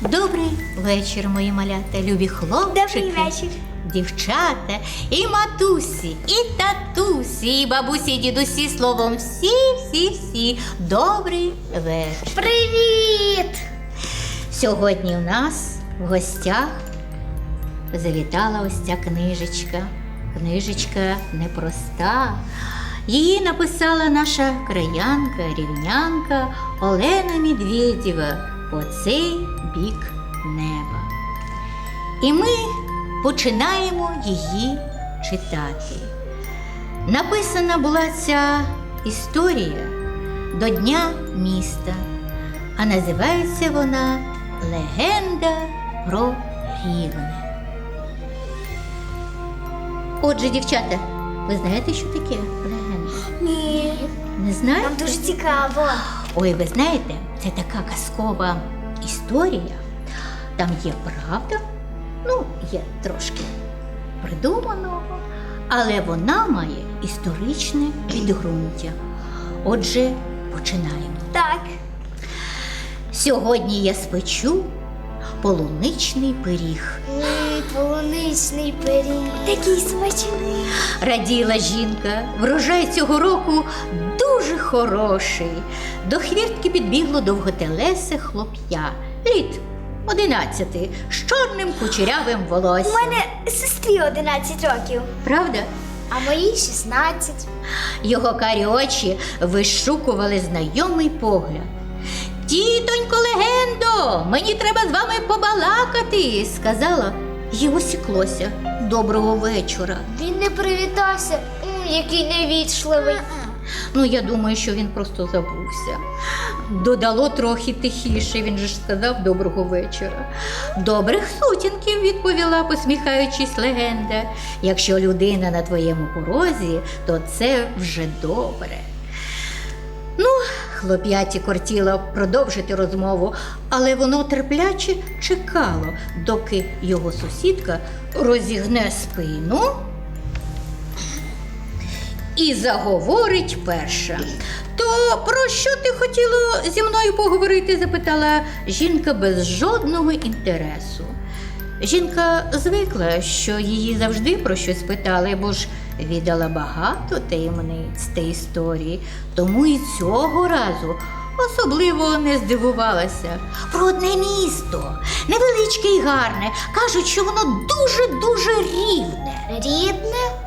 Добрий вечір, мої малята, любі хлопчики, Добрий вечір. дівчата, і матусі, і татусі, і бабусі, і дідусі, словом, всі, всі, всі. Добрий вечір. Привіт! Сьогодні у нас в гостях завітала ось ця книжечка. Книжечка непроста. Її написала наша краянка, рівнянка Олена Медведєва по цей бік неба. І ми починаємо її читати. Написана була ця історія до Дня міста, а називається вона Легенда про Рівне. Отже, дівчата, ви знаєте, що таке легенда? Ні. Не знаєте? Нам дуже цікаво. Ой, ви знаєте, це така казкова історія. Там є правда, ну, є трошки придуманого, але вона має історичне підґрунтя. Отже, починаємо. Так. Сьогодні я спечу полуничний пиріг. М, Полуничний пиріг. Такий смачний. Раділа жінка, врожай цього року дуже хороший. До хвіртки підбігло довготелесе хлоп'я. Літ одинадцяти, з чорним кучерявим волоссям. У мене сестрі 11 років, Правда? а моїй 16. Його карі очі вишукували знайомий погляд. Тітонько легендо, мені треба з вами побалакати, сказала і осіклося. Доброго вечора. Він не привітався. М, Який невічливий. Ну, я думаю, що він просто забувся. Додало трохи тихіше, він же ж сказав доброго вечора. Добрих сутінків, відповіла, посміхаючись легенда. Якщо людина на твоєму порозі, то це вже добре. Ну, хлоп'яті кортіло продовжити розмову, але воно терпляче чекало, доки його сусідка розігне спину і заговорить перша. То про що ти хотіла зі мною поговорити? запитала жінка без жодного інтересу. Жінка звикла, що її завжди про щось питали, бо ж віддала багато таємниць та історії, тому і цього разу особливо не здивувалася. Про одне місто, невеличке і гарне. Кажуть, що воно дуже-дуже рівне. Рідне?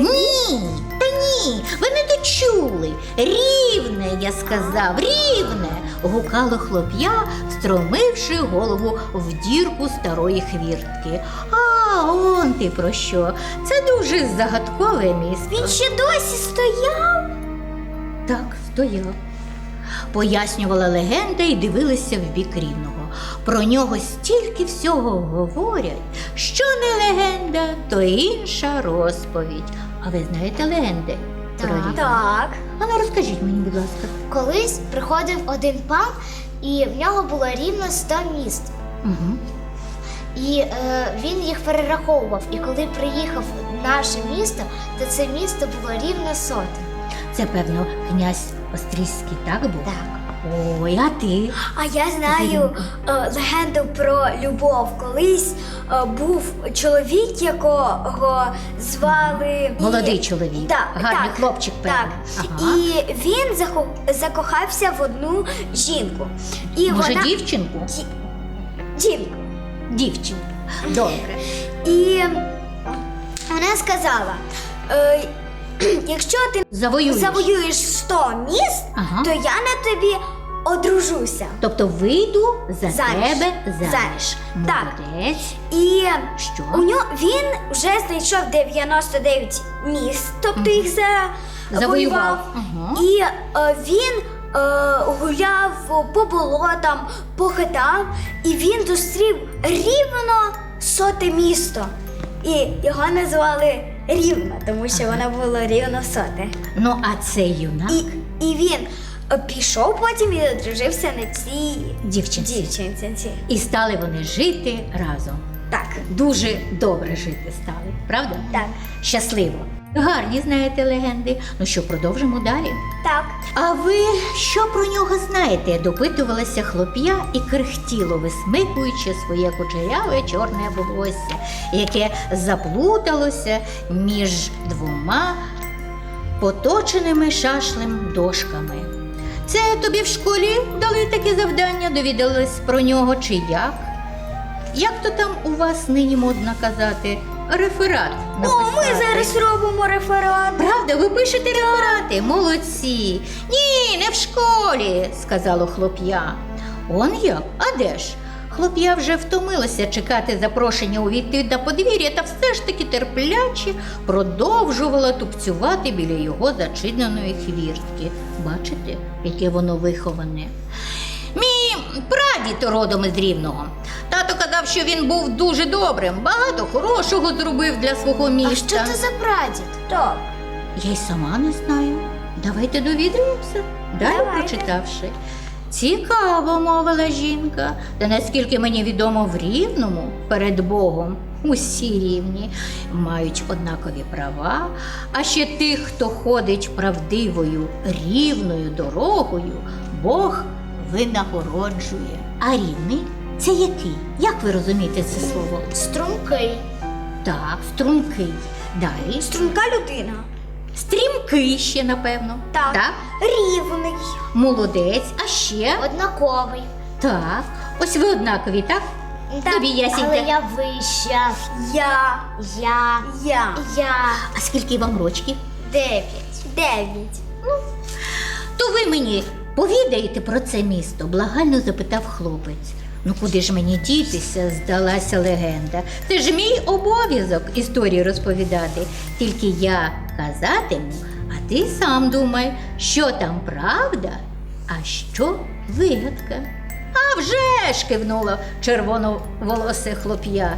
Ні, та ні, ви не дочули. Рівне, я сказав, рівне. гукало хлоп'я, встромивши голову в дірку старої хвіртки. А, он ти про що? Це дуже загадкове місто. Він ще досі стояв. Так, стояв. Пояснювала легенда і дивилася в бік рівного. Про нього стільки всього говорять, що не легенда, то інша розповідь. А ви знаєте легенди? Про Так. Рівне? Так. А ну розкажіть мені, будь ласка. Колись приходив один пан, і в нього було рівно 100 міст. Угу. І е, він їх перераховував. І коли приїхав в наше місто, то це місто було рівно сотень. Це, певно, князь Острізький, так був? Так. Ой, а ти? А я знаю е, легенду про любов. Колись е, був чоловік, якого звали Молодий чоловік. Так, Гарний так, хлопчик, певно. Так. Ага. І він зако- закохався в одну жінку. І Може, вона дівчинку? Ді- жінку. Дівчинку. Добре. І вона сказала: е, якщо ти Завоюєш. завоюєш 100 міст, Ага. то я на тобі одружуся. Тобто вийду за Заміж. тебе заміж. Заміж. Так. Молодець. І Що? у нього він вже знайшов 99 міст, тобто їх за Завоював. Ага. І е, він е, гуляв по болотам, по хатам, і він зустрів рівно соте місто. І його назвали Рівно, тому що воно було рівно соте. Ну, а цей юнак І, і він пішов потім і одружився на цій дівчинці. дівчинці. І стали вони жити разом. Так. Дуже добре жити стали, правда? Так. Щасливо. Гарні знаєте легенди. Ну що, продовжимо далі. Так. А ви що про нього знаєте? допитувалася хлоп'я і крихтіло, висмикуючи своє кучеряве чорне волосся, яке заплуталося між двома поточеними шашлем дошками. Це тобі в школі дали таке завдання, довідались про нього чи як? Як то там у вас нині модно казати? Реферат. О, ми зараз робимо реферат. Правда, ви пишете реферати, молодці. Ні, не в школі, сказало хлоп'я. Он як? А де ж? Хлоп'я вже втомилося чекати запрошення у відповідь на подвір'я та все ж таки терпляче продовжувала тупцювати біля його зачиненої хвіртки. Бачите, яке воно виховане. Мій прадід родом із рівного. Тато казав, що він був дуже добрим, багато хорошого зробив для свого міста. А що це за прадід? Так. Я й сама не знаю. Давайте довідаємося, далі Давайте. прочитавши. Цікаво, мовила жінка, та наскільки мені відомо в рівному перед Богом усі рівні мають однакові права, а ще тих, хто ходить правдивою рівною дорогою, Бог винагороджує. А рівний це який? Як ви розумієте це слово? Стрункий. Так, стрункий. Далі. Струнка людина. Стрімкий ще, напевно. Так. так? Рівний. Молодець, а ще Однаковий. так. Ось ви однакові, так? Тобі ясінька. Але я вища. Я. Я. Я. Я. А скільки вам рочків? Дев'ять. Дев'ять. Ну. То ви мені повідаєте про це місто? благально запитав хлопець. Ну куди ж мені дітися, здалася легенда. Це ж мій обов'язок історії розповідати. Тільки я казатиму, а ти сам думай, що там правда, а що вигадка. А вже ж кивнула червоноволосе хлоп'я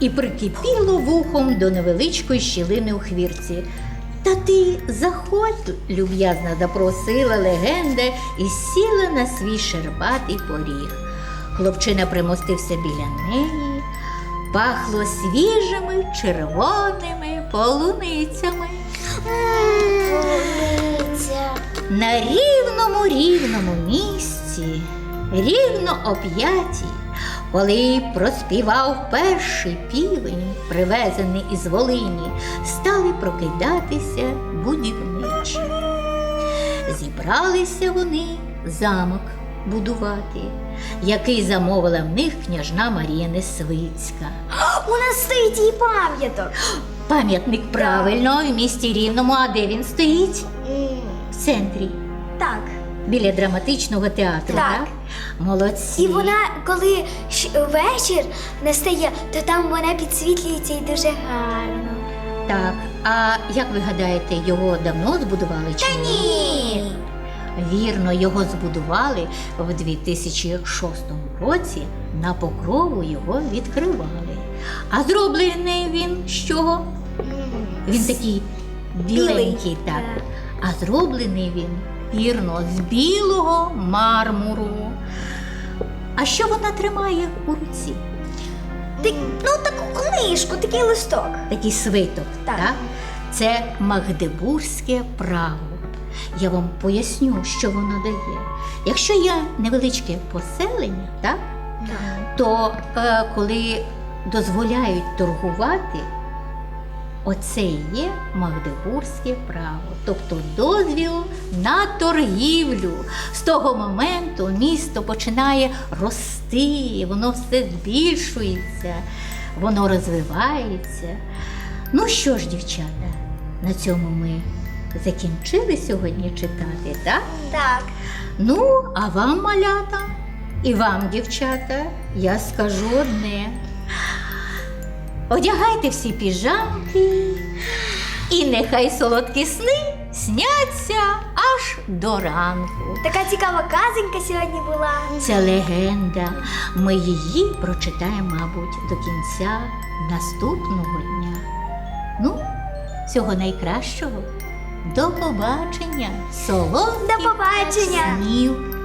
і прикипіло вухом до невеличкої щілини у хвірці. Та ти заходь, люб'язно запросила легенда і сіла на свій шербатий поріг. Хлопчина примостився біля неї, пахло свіжими червоними полуницями. На рівному рівному місці, рівно о п'ятій, коли проспівав перший півень, привезений із Волині, стали прокидатися будівничі. Зібралися вони замок будувати, який замовила в них княжна Марія Несвицька. У нас стоїть її пам'яток. Пам'ятник правильно в місті Рівному, а де він стоїть? В центрі. Так. Біля драматичного театру, так? Так. Молодці. І вона, коли вечір настає, то там вона підсвітлюється і дуже гарно. Так. А як ви гадаєте, його давно збудували чи ні? Ні. Вірно, його збудували в 2006 році. На покрову його відкривали. А зроблений він з чого? Він такий біленький, так. так. А зроблений він вірно з білого мармуру. А що вона тримає у руці? Ти, ну таку книжку, такий листок. такий свиток. Так. Так. Це магдебурзьке право. Я вам поясню, що воно дає. Якщо є невеличке поселення, так, то е, коли дозволяють торгувати, оце і є магдебурзьке право, тобто дозвіл на торгівлю. З того моменту місто починає рости, воно все збільшується, воно розвивається. Ну що ж, дівчата, на цьому ми закінчили сьогодні читати, так? Так. Ну, а вам, малята, і вам, дівчата, я скажу одне. Одягайте всі піжамки, і нехай солодкі сни сняться аж до ранку. Така цікава казонька сьогодні була. Це легенда. Ми її прочитаємо, мабуть, до кінця наступного дня. Ну, всього найкращого. До побачення, солодких До побачення. снів.